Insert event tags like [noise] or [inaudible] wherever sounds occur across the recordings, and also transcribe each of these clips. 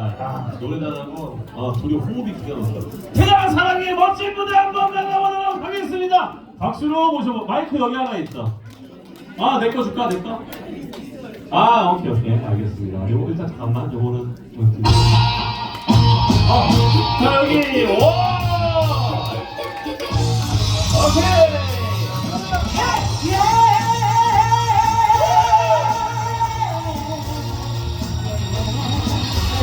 야, 노래 잘하고 어, 둘이 호흡이 기가 막혀. 태양 사랑의 멋진 무대 한번 만나보도록 하겠습니다. 박수로 모셔보. 마이크 여기 하나 있다. 아, 내 거 줄까? 내 거? 아, 오케이, 오케이. 알겠습니다. 요거 일단 잠깐만. 요거는 좀. 아, 자, 여기, 오! 오케이!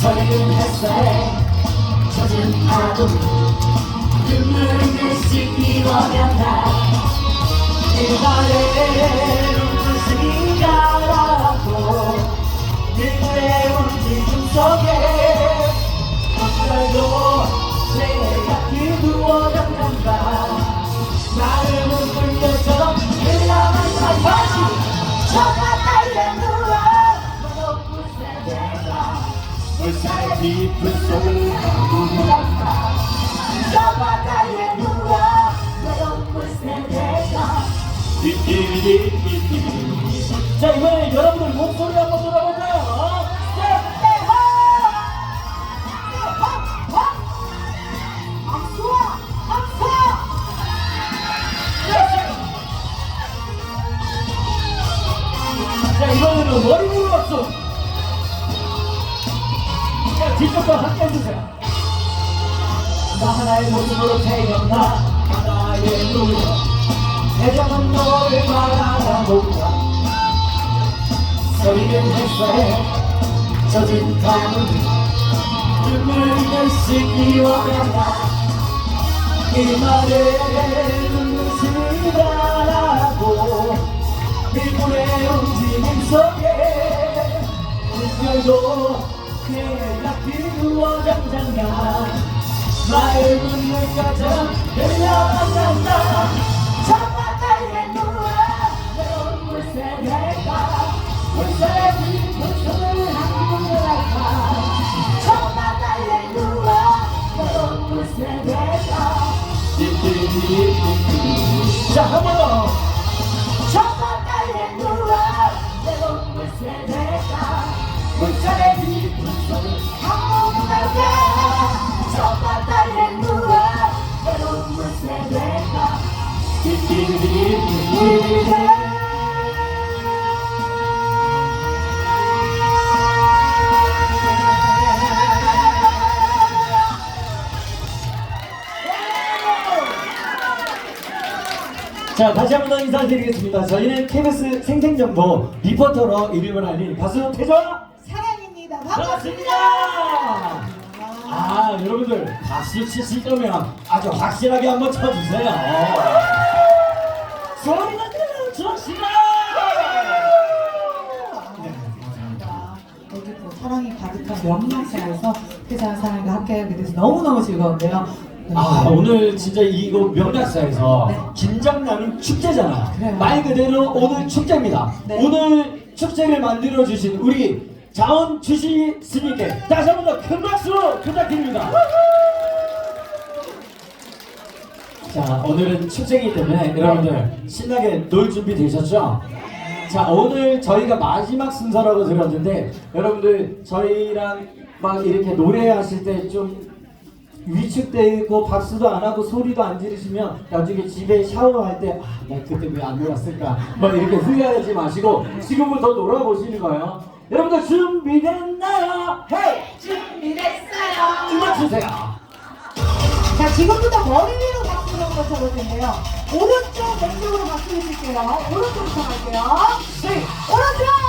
서리는 햇살에 젖은 파도 눈물을 글씨 피워간다 일발에 눈부심이 가라고 눈물의 움직임 속에 헛살도 새가 기두어 잠깐다 마음은 불려처럼 흘러간다 다시 물살의 깊은 나 하나의 모습으로 태어나 바다에 누워 애정은 너를 바라보다 서리는 햇살에 젖은 가문 눈물을 씻기워간다. 이 말에 눈부심이 바라고 일본의 움직임 속에 물결도 내가 비누어 잠잠가 바다에 누워 외로운 물새가 자, 한번 더. 자 다시 한 번 더 인사드리겠습니다. 저희는 KBS 생생정보 리포터로 이름을 알린 가수 태조 사랑입니다. 반갑습니다. 아 여러분들 박수 치실 거면 아주 확실하게 한번 쳐주세요. 소리가. 네, 감사합니다. 여기 또 사랑이 가득한 명랑사에서 회사 사랑과 함께하게 돼서 너무너무 즐거운데요. 네. 아 오늘 진짜 이거 명락사에서 네. 긴장나는 축제잖아. 그래요. 말 그대로 오늘 축제입니다. 네. 오늘 축제를 만들어 주신 우리 자원 주시 스님께 다시 한 번 더 큰 박수 부탁드립니다. 자 오늘은 축제이기 때문에 여러분들 신나게 놀 준비 되셨죠? 자 오늘 저희가 마지막 순서라고 들었는데 여러분들 저희랑 막 이렇게 노래하실 때좀 위축돼 있고 박수도 안 하고 소리도 안 지르시면 나중에 집에 샤워할 때 아, 나 그때 왜 안 놀았을까 막 이렇게 후회하지 마시고 지금부터 놀아보시는 거예요. 여러분들 준비됐나요? 헤이! 준비됐어요. 주세요. 자, 지금부터 머리 위로 박수를 한번 텐데요. 오른쪽, 왼쪽으로 박수를 칠게요. 오른쪽부터 갈게요. 시! 오른쪽!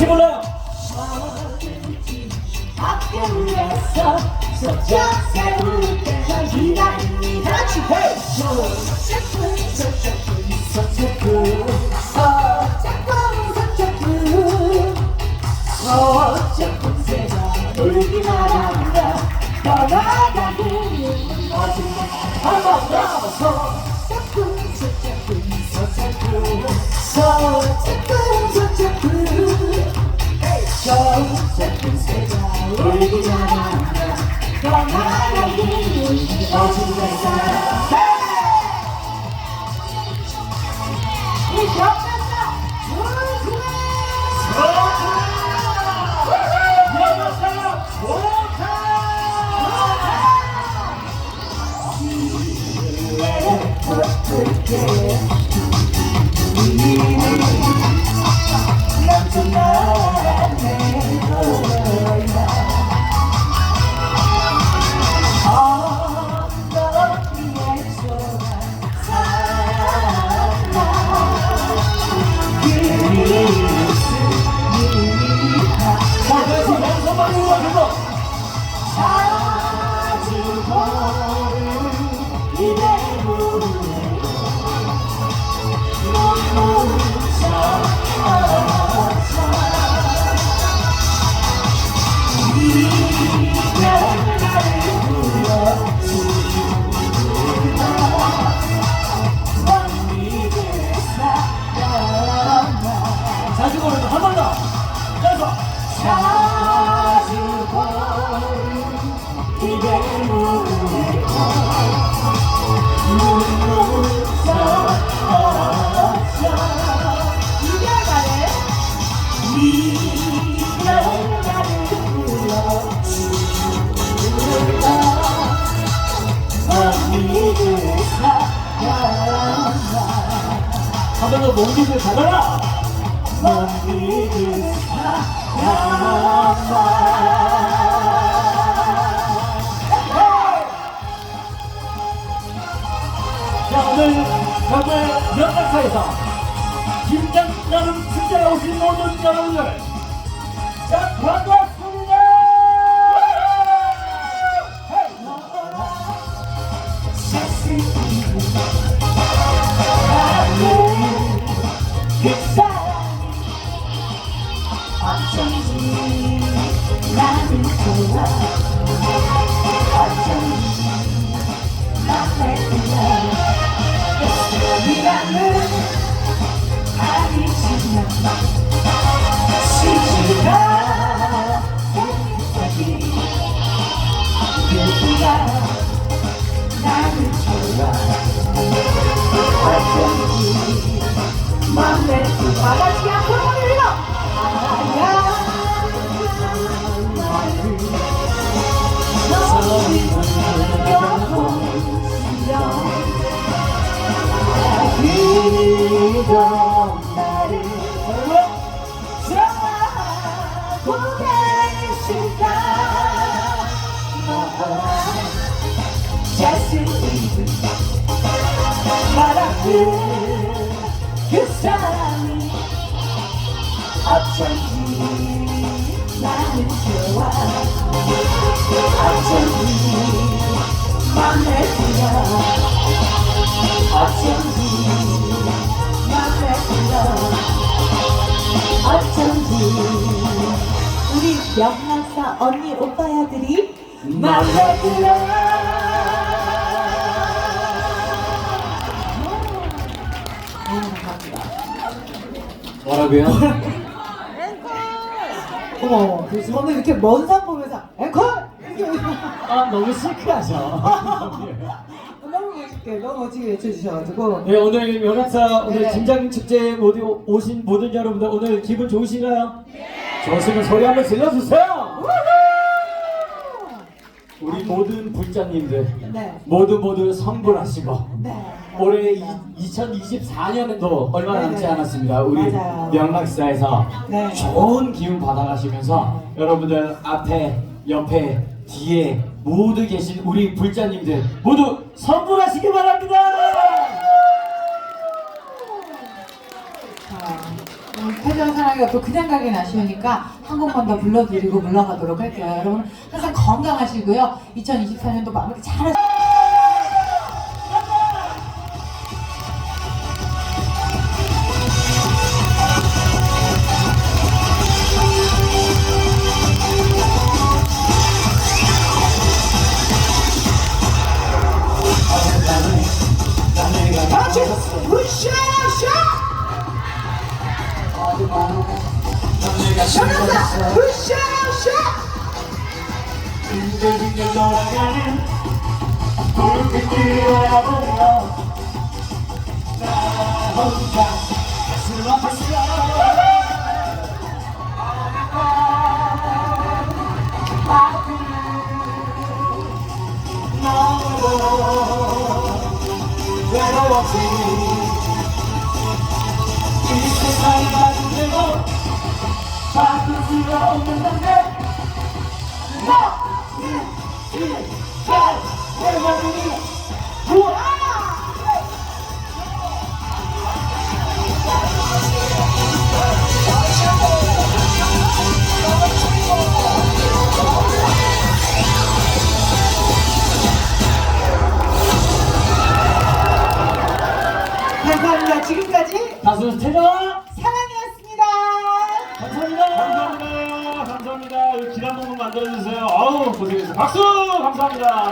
같이 불러요. 앞에서 기다립니다. 서자꾸 세자 울리기 전에 멋진 회사 우리 벽난다 좋은 영화사랑 좋 더 몸짓을 잡아라. 몸짓을 자 오늘 정말 연락사에서 김장 나는 축제에 오신 모든 여러분들 자 반갑 이던 나를 보고 계실까 자신 있는 말하는 그 사람이 어쩐지 나는 좋아 어쩐지 맘에 들어 어쩐지 어쩐지 우리 명락사 언니 오빠야들이 맘에 들어 뭐라고요? 어머 그 저는 이렇게 먼 산 보면서 앵콜 이렇게 아 너무 시크하죠. [laughs] 멋있게 너무 멋지게 외쳐주셔가지고 네 오늘 연합사 오늘 네. 김장 축제 모두 오신 모든 여러분들 오늘 기분 좋으신가요? 좋으시면 소리 한번 질러주세요. 우리 모든 불자님들 네. 모두 모두 성불하시고 네 올해 맞습니다. 2024년에도 얼마 남지 네네. 않았습니다. 우리 맞아요. 명락사에서 네. 좋은 기운 받아가시면서 여러분들 앞에, 옆에, 뒤에 모두 계신 우리 불자님들 모두 성불하시기 바랍니다. 자, 오늘 태전 사랑이가 또 그냥 가긴 아쉬우니까 한 곡만 더 불러드리고 물러가도록 할게요. 여러분 항상 건강하시고요. 2024년도 마무리 잘 하시고 빙글빙글 돌아가는 불빛 뛰어버려 나 혼자 가슴 아팠어 외로웠지 이 세상이 가슴되고 바꿀 수 없는 건데 우와 감사합니다. 지금까지 가수 태정 사랑이었습니다. 감사합니다 감사합니다. 감사합니다. 길한 번만 만들어주세요. 아우, 고생했어요. 박수! 감사합니다.